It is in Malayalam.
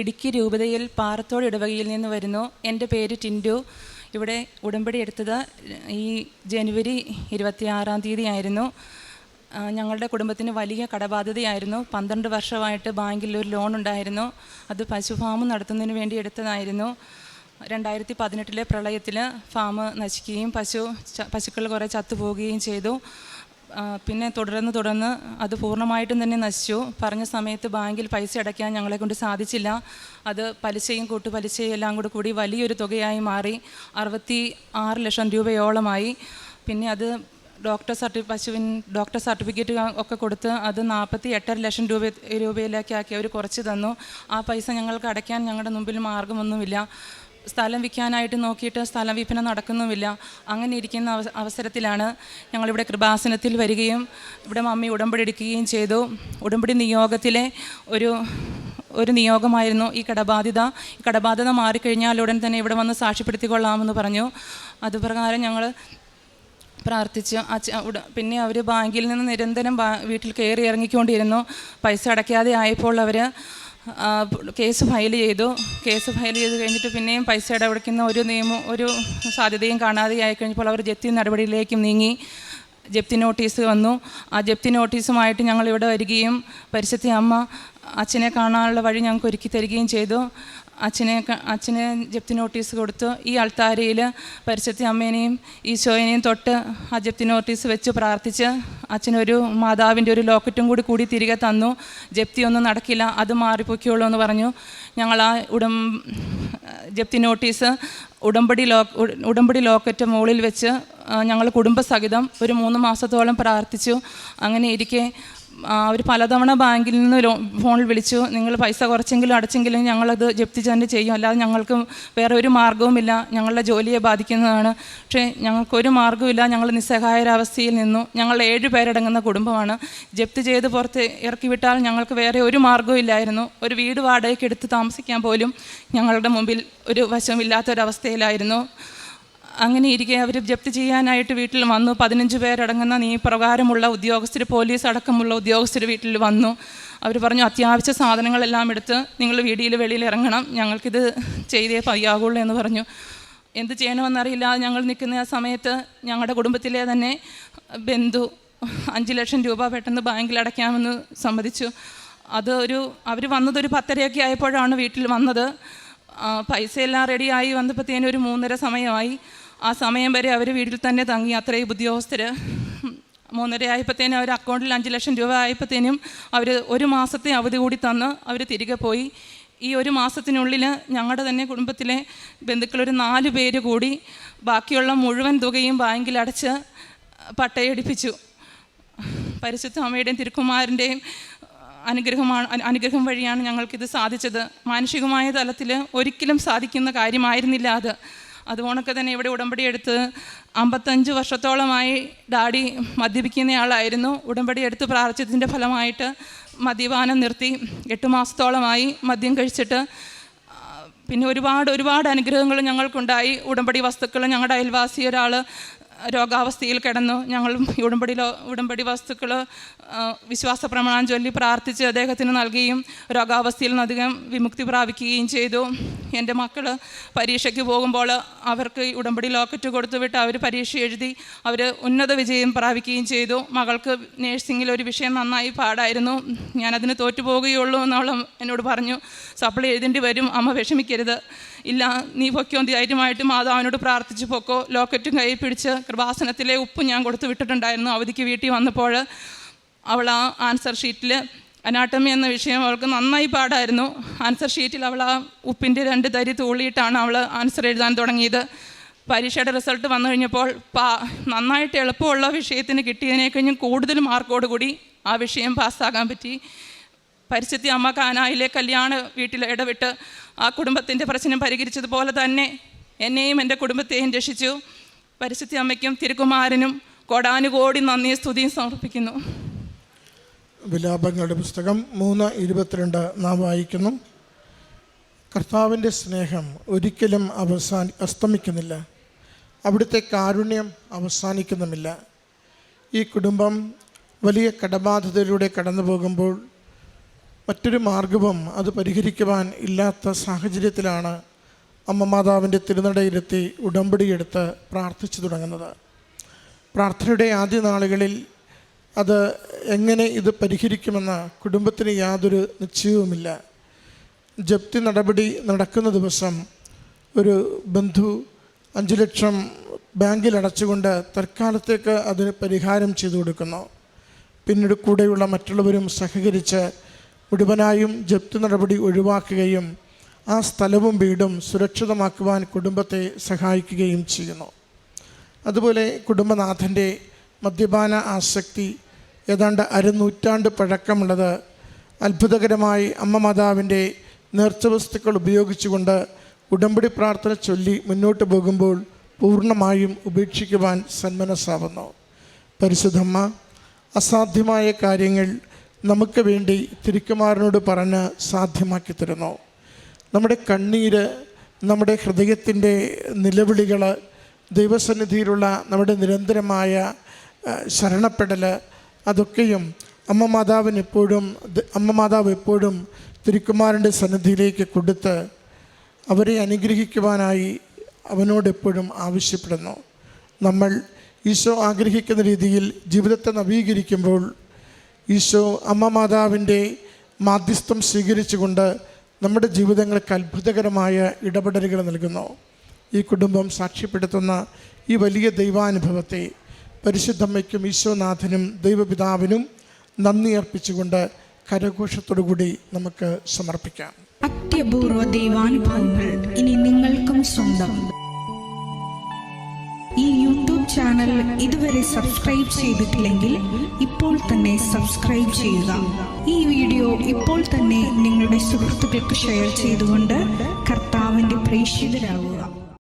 ഇടുക്കി രൂപതയിൽ പാറത്തോട് ഇടവകയിൽ നിന്ന് വരുന്നു. എന്റെ പേര് ടിൻഡു. ഇവിടെ ഉടമ്പടി എടുത്തത് ഈ ജനുവരി ഇരുപത്തിയാറാം തീയതി ആയിരുന്നു ഞങ്ങളുടെ കുടുംബത്തിന് വലിയ കടബാധ്യതയായിരുന്നു. പന്ത്രണ്ട് വർഷമായിട്ട് ബാങ്കിൽ ഒരു ലോൺ ഉണ്ടായിരുന്നു. അത് പശു ഫാം നടത്തുന്നതിന് വേണ്ടി എടുത്തതായിരുന്നു. രണ്ടായിരത്തി പതിനെട്ടിലെ പ്രളയത്തിൽ ഫാം നശിക്കുകയും പശു പശുക്കൾ കുറേ ചത്തുപോവുകയും ചെയ്തു. പിന്നെ തുടർന്ന് തുടർന്ന് അത് പൂർണമായിട്ടും തന്നെ നശിച്ചു. പറഞ്ഞ സമയത്ത് ബാങ്കിൽ പൈസ അടയ്ക്കാൻ ഞങ്ങളെ കൊണ്ട് സാധിച്ചില്ല. അത് പലിശയും കൂട്ടുപലിശയും എല്ലാം കൂടെ കൂടി വലിയൊരു തുകയായി മാറി. അറുപത്തി ആറ് ലക്ഷം രൂപയോളമായി. പിന്നെ അത് ഡോക്ടർ സർട്ടി പശുവിൻ ഡോക്ടർ സർട്ടിഫിക്കറ്റ് ഒക്കെ കൊടുത്ത് അത് നാൽപ്പത്തി എട്ടര ലക്ഷം രൂപ രൂപയിലേക്കാക്കി അവർ കുറച്ച് തന്നു. ആ പൈസ ഞങ്ങൾക്ക് അടയ്ക്കാൻ ഞങ്ങളുടെ മുമ്പിൽ മാർഗമൊന്നുമില്ല. സ്ഥലം വിൽക്കാനായിട്ട് നോക്കിയിട്ട് സ്ഥലം വിൽപ്പന നടക്കുന്നുമില്ല. അങ്ങനെ ഇരിക്കുന്ന അവ അവസരത്തിലാണ് ഞങ്ങളിവിടെ കൃപാസനത്തിൽ വരികയും ഇവിടെ മമ്മി ഉടമ്പടി എടുക്കുകയും ചെയ്തു. ഉടമ്പടി നിയോഗത്തിലെ ഒരു ഒരു നിയോഗമായിരുന്നു ഈ കടബാധ്യത. ഈ കടബാധ്യത മാറിക്കഴിഞ്ഞാൽ ഉടൻ തന്നെ ഇവിടെ വന്ന് സാക്ഷ്യപ്പെടുത്തിക്കൊള്ളാമെന്ന് പറഞ്ഞു. അതുപ്രകാരം ഞങ്ങൾ പ്രാർത്ഥിച്ചു പിന്നെ അവർ ബാങ്കിൽ നിന്ന് നിരന്തരം വീട്ടിൽ കയറി ഇറങ്ങിക്കൊണ്ടിരുന്നു. പൈസ അടയ്ക്കാതെ ആയപ്പോൾ അവർ കേസ് ഫയൽ ചെയ്തു. കേസ് ഫയൽ ചെയ്ത് കഴിഞ്ഞിട്ട് പിന്നെയും പൈസ ഇടപെടുക്കുന്ന ഒരു നിയമം ഒരു സാധ്യതയും കാണാതെ ആയിക്കഴിഞ്ഞപ്പോൾ അവർ ജപ്തി നടപടിയിലേക്കും നീങ്ങി. ജപ്തി നോട്ടീസ് വന്നു. ആ ജപ്തി നോട്ടീസുമായിട്ട് ഞങ്ങൾ ഇവിടെ വരികയും പരിശുദ്ധ അമ്മ അച്ഛനെ കാണാനുള്ള വഴി ഞങ്ങൾക്ക് ഒരുക്കി തരികയും ചെയ്തു. അച്ഛനെ അച്ഛനെ ജപ്തി നോട്ടീസ് കൊടുത്തു ഈ അൾത്താരയിൽ പരിശുദ്ധ അമ്മേനെയും ഈശോയിനെയും തൊട്ട് ആ ജപ്തി നോട്ടീസ് വെച്ച് പ്രാർത്ഥിച്ച് അച്ഛനൊരു മാതാവിന്റെ ഒരു ലോക്കറ്റും കൂടി കൂടി തിരികെ തന്നു. ജപ്തി ഒന്നും നടക്കില്ല അത് മാറിപ്പോക്കിയുള്ളൂ എന്ന് പറഞ്ഞു. ഞങ്ങൾ ആ ഉടം ജപ്തി നോട്ടീസ് ഉടമ്പടി ലോ ഉടമ്പടി ലോക്കറ്റ് മുകളിൽ വെച്ച് ഞങ്ങൾ കുടുംബസഹിതം ഒരു മൂന്ന് മാസത്തോളം പ്രാർത്ഥിച്ചു. അങ്ങനെ ഇരിക്കെ അവർ പലതവണ ബാങ്കിൽ നിന്ന് ലോ ഫോണിൽ വിളിച്ചു നിങ്ങൾ പൈസ കുറച്ചെങ്കിലും അടച്ചെങ്കിലും ഞങ്ങളത് ജപ്തി തന്നെ ചെയ്യും. അല്ലാതെ ഞങ്ങൾക്ക് വേറെ ഒരു മാർഗവുമില്ല ഞങ്ങളുടെ ജോലിയെ ബാധിക്കുന്നതാണ്. പക്ഷേ ഞങ്ങൾക്കൊരു മാർഗവുമില്ല. ഞങ്ങൾ നിസ്സഹായരാവസ്ഥയിൽ നിന്നു. ഞങ്ങൾ ഏഴ് പേരടങ്ങുന്ന കുടുംബമാണ്. ജപ്തി ചെയ്ത് പുറത്ത് ഇറക്കിവിട്ടാൽ ഞങ്ങൾക്ക് വേറെ ഒരു മാർഗവുമില്ലായിരുന്നു ഒരു വീട് വാടകയ്ക്ക് എടുത്ത് താമസിക്കാൻ പോലും ഞങ്ങളുടെ മുമ്പിൽ ഒരു വശമില്ലാത്തൊരവസ്ഥയിലായിരുന്നു. അങ്ങനെ ഇരിക്കെ അവർ ജപ്തി ചെയ്യാനായിട്ട് വീട്ടിൽ വന്നു. പതിനഞ്ച് പേരടങ്ങുന്ന നിയമപ്രകാരമുള്ള ഉദ്യോഗസ്ഥർ പോലീസ് അടക്കമുള്ള ഉദ്യോഗസ്ഥർ വീട്ടിൽ വന്നു. അവർ പറഞ്ഞു അത്യാവശ്യ സാധനങ്ങളെല്ലാം എടുത്ത് നിങ്ങൾ വീടിയിൽ വെളിയിൽ ഇറങ്ങണം. ഞങ്ങൾക്കിത് ചെയ്തേ പയ്യാകുള്ളൂ എന്ന് പറഞ്ഞു. എന്ത് ചെയ്യണമെന്നറിയില്ല. ഞങ്ങൾ നിൽക്കുന്ന ആ സമയത്ത് ഞങ്ങളുടെ കുടുംബത്തിലെ തന്നെ ബന്ധു അഞ്ച് ലക്ഷം രൂപ പെട്ടെന്ന് ബാങ്കിൽ അടയ്ക്കാമെന്ന് സമ്മതിച്ചു. അത് ഒരു അവർ വന്നതൊരു പത്തരയൊക്കെ ആയപ്പോഴാണ് വീട്ടിൽ വന്നത്. പൈസയെല്ലാം റെഡിയായി. വന്നപ്പോഴത്തേനും ഒരു മൂന്നര സമയമായി. ആ സമയം വരെ അവർ വീട്ടിൽ തന്നെ തങ്ങി അത്രയും ഉദ്യോഗസ്ഥർ മൂന്നര ആയപ്പോഴത്തേനും അവർ അക്കൗണ്ടിൽ അഞ്ച് ലക്ഷം രൂപ ആയപ്പോഴത്തേനും അവർ ഒരു മാസത്തെ അവധി കൂടി തന്ന് അവർ തിരികെ പോയി. ഈ ഒരു മാസത്തിനുള്ളിൽ ഞങ്ങളുടെ തന്നെ കുടുംബത്തിലെ ബന്ധുക്കളൊരു നാല് പേര് കൂടി ബാക്കിയുള്ള മുഴുവൻ തുകയും ബാങ്കിൽ അടച്ച് പട്ടയടിപ്പിച്ചു. പരിശുദ്ധ അമ്മയുടെയും തിരുക്കുമാരന്റെയും അനുഗ്രഹമാണ് അനു- അനുഗ്രഹം വഴിയാണ് ഞങ്ങൾക്കിത് സാധിച്ചത്. മാനുഷികമായ തലത്തിൽ ഒരിക്കലും സാധിക്കുന്ന കാര്യമായിരുന്നില്ല അത്. അതുകൊണ്ടൊക്കെ തന്നെ ഇവിടെ ഉടമ്പടി എടുത്ത് അമ്പത്തഞ്ച് വർഷത്തോളമായി ഡാഡി മദ്യപിക്കുന്നയാളായിരുന്നു ഉടമ്പടി എടുത്ത് പ്രാർത്ഥിച്ചതിന്റെ ഫലമായിട്ട് മദ്യപാനം നിർത്തി എട്ട് മാസത്തോളമായി മദ്യം കഴിച്ചിട്ട് പിന്നെ ഒരുപാട് ഒരുപാട് അനുഗ്രഹങ്ങൾ ഞങ്ങൾക്കുണ്ടായി. ഉടമ്പടി വസ്തുക്കൾ ഞങ്ങളുടെ അയൽവാസി ഒരാൾ രോഗാവസ്ഥയിൽ കിടന്നു. ഞങ്ങളും ഈ ഉടമ്പടി ഉടമ്പടി വസ്തുക്കൾ വിശ്വാസ പ്രമാണം ചൊല്ലി പ്രാർത്ഥിച്ച് അദ്ദേഹത്തിന് നൽകുകയും രോഗാവസ്ഥയിൽ നിന്ന് അധികം വിമുക്തി പ്രാപിക്കുകയും ചെയ്തു. എന്റെ മക്കൾ പരീക്ഷയ്ക്ക് പോകുമ്പോൾ അവർക്ക് ഉടമ്പടി ലോക്കറ്റ് കൊടുത്തുവിട്ട് അവർ പരീക്ഷ എഴുതി അവർ ഉന്നത വിജയം പ്രാപിക്കുകയും ചെയ്തു. മകൾക്ക് നേഴ്സിങ്ങിൽ ഒരു വിഷയം നന്നായി പാടായിരുന്നു. ഞാനതിന് തോറ്റുപോകുകയുള്ളൂ എന്നോളം എന്നോട് പറഞ്ഞു. സപ്ലൈ എഴുതേണ്ടി വരും. അമ്മ വിഷമിക്കരുത്. ഇല്ല നീ പൊക്കോ ധൈര്യമായിട്ട് മാതാവിനോട് പ്രാർത്ഥിച്ച് പൊക്കോ ലോക്കറ്റും കൈ പിടിച്ച് കൃപാസനത്തിലെ ഉപ്പ് ഞാൻ കൊടുത്തു വിട്ടിട്ടുണ്ടായിരുന്നു അവധിക്ക് വീട്ടിൽ വന്നപ്പോൾ. അവൾ ആ ആൻസർ ഷീറ്റിൽ അനാട്ടമി എന്ന വിഷയം അവൾക്ക് നന്നായി പാടായിരുന്നു. ആൻസർ ഷീറ്റിൽ അവൾ ആ ഉപ്പിന്റെ രണ്ട് തരി തൂളിയിട്ടാണ് അവൾ ആൻസർ എഴുതാൻ തുടങ്ങിയത്. പരീക്ഷയുടെ റിസൾട്ട് വന്നു കഴിഞ്ഞപ്പോൾ പാ നന്നായിട്ട് എളുപ്പമുള്ള വിഷയത്തിന് കിട്ടിയതിനെക്കഴിഞ്ഞും കൂടുതൽ മാർക്കോടുകൂടി ആ വിഷയം പാസ്സാകാൻ പറ്റി. പരിസ്ഥിതി അമ്മ കാനായിലെ കല്യാണ വീട്ടിൽ ഇടപെട്ട് ആ കുടുംബത്തിന്റെ പ്രശ്നം പരിഹരിച്ചതുപോലെ തന്നെ എന്നെയും എന്റെ കുടുംബത്തെയും രക്ഷിച്ചു. പരിസ്ഥിതി അമ്മയ്ക്കും തിരുക്കുമാരനും കൊടാനുകോടി നന്ദിയും സ്തുതിയും സമർപ്പിക്കുന്നു. വിലാപങ്ങളുടെ പുസ്തകം മൂന്ന് ഇരുപത്തിരണ്ട് നാം വായിക്കുന്നു. കർത്താവിന്റെ സ്നേഹം ഒരിക്കലും അവസാനി അസ്തമിക്കുന്നില്ല. അവിടുത്തെ കാരുണ്യം അവസാനിക്കുന്നുമില്ല. ഈ കുടുംബം വലിയ കടബാധ്യതയിലൂടെ കടന്നു പോകുമ്പോൾ മറ്റൊരു മാർഗവും അത് പരിഹരിക്കുവാൻ ഇല്ലാത്ത സാഹചര്യത്തിലാണ് അമ്മ മാതാവിന്റെ തിരുനടയിലെത്തി ഉടമ്പടിയെടുത്ത് പ്രാർത്ഥിച്ചു തുടങ്ങുന്നത്. പ്രാർത്ഥനയുടെ ആദ്യ നാളുകളിൽ അത് എങ്ങനെ ഇത് പരിഹരിക്കുമെന്ന കുടുംബത്തിന് യാതൊരു നിശ്ചയവുമില്ല. ജപ്തി നടപടി നടക്കുന്ന ദിവസം ഒരു ബന്ധു അഞ്ച് ലക്ഷം ബാങ്കിൽ അടച്ചുകൊണ്ട് തൽക്കാലത്തേക്ക് അതിന് പരിഹാരം ചെയ്തു കൊടുക്കുന്നു. പിന്നീട് കൂടെയുള്ള മറ്റുള്ളവരും സഹകരിച്ച് മുഴുവനായും ജപ്തി നടപടി ഒഴിവാക്കുകയും ആ സ്ഥലവും വീടും സുരക്ഷിതമാക്കുവാൻ കുടുംബത്തെ സഹായിക്കുകയും ചെയ്യുന്നു. അതുപോലെ കുടുംബനാഥന്റെ മദ്യപാന ആസക്തി ഏതാണ്ട് അരനൂറ്റാണ്ട് പഴക്കമുള്ളത് അത്ഭുതകരമായി അമ്മ മാതാവിന്റെ നേർച്ച വസ്തുക്കൾ ഉപയോഗിച്ചുകൊണ്ട് ഉടമ്പടി പ്രാർത്ഥന ചൊല്ലി മുന്നോട്ട് പോകുമ്പോൾ പൂർണമായും ഉപേക്ഷിക്കുവാൻ സന്മനസ്സാവുന്നു. പരിശുദ്ധമ്മ അസാധ്യമായ കാര്യങ്ങൾ നമുക്ക് വേണ്ടി തിരുക്കുമാരനോട് പറഞ്ഞ് സാധ്യമാക്കി തരുന്നു. നമ്മുടെ കണ്ണീര് നമ്മുടെ ഹൃദയത്തിന്റെ നിലവിളികൾ ദൈവസന്നിധിയിലുള്ള നമ്മുടെ നിരന്തരമായ ശരണപ്പെടൽ അതൊക്കെയും അമ്മ മാതാവിന് എപ്പോഴും അമ്മ മാതാവ് എപ്പോഴും തിരുക്കുമാരന്റെ സന്നിധിയിലേക്ക് കൊടുത്ത് അവരെ അനുഗ്രഹിക്കുവാനായി അവനോട് എപ്പോഴും ആവശ്യപ്പെടുന്നു. നമ്മൾ ഈശോ ആഗ്രഹിക്കുന്ന രീതിയിൽ ജീവിതത്തെ നവീകരിക്കുമ്പോൾ ഈശോ അമ്മ മാതാവിന്റെ മാധ്യസ്ഥം സ്വീകരിച്ചുകൊണ്ട് നമ്മുടെ ജീവിതങ്ങൾക്ക് അത്ഭുതകരമായ ഇടപെടലുകൾ നൽകുന്നു. ഈ കുടുംബം സാക്ഷ്യപ്പെടുത്തുന്ന ഈ വലിയ ദൈവാനുഭവത്തെ പരിശുദ്ധമ്മയ്ക്കും ഈശോനാഥനും ദൈവപിതാവിനും നന്ദി അർപ്പിച്ചുകൊണ്ട് കരഘോഷത്തോടുകൂടി നമുക്ക് സമർപ്പിക്കാം. അത്യപൂർവ ദൈവാനുഭവങ്ങൾ ഇനി നിങ്ങൾക്കും സ്വന്തം. ഈ യൂട്യൂബ് ചാനൽ ഇതുവരെ സബ്സ്ക്രൈബ് ചെയ്തിട്ടില്ലെങ്കിൽ ഇപ്പോൾ തന്നെ സബ്സ്ക്രൈബ് ചെയ്യുക. ഈ വീഡിയോ ഇപ്പോൾ തന്നെ നിങ്ങളുടെ സുഹൃത്തുക്കൾക്ക് ഷെയർ ചെയ്തുകൊണ്ട് കർത്താവിന്റെ പ്രേക്ഷിതരാകുക.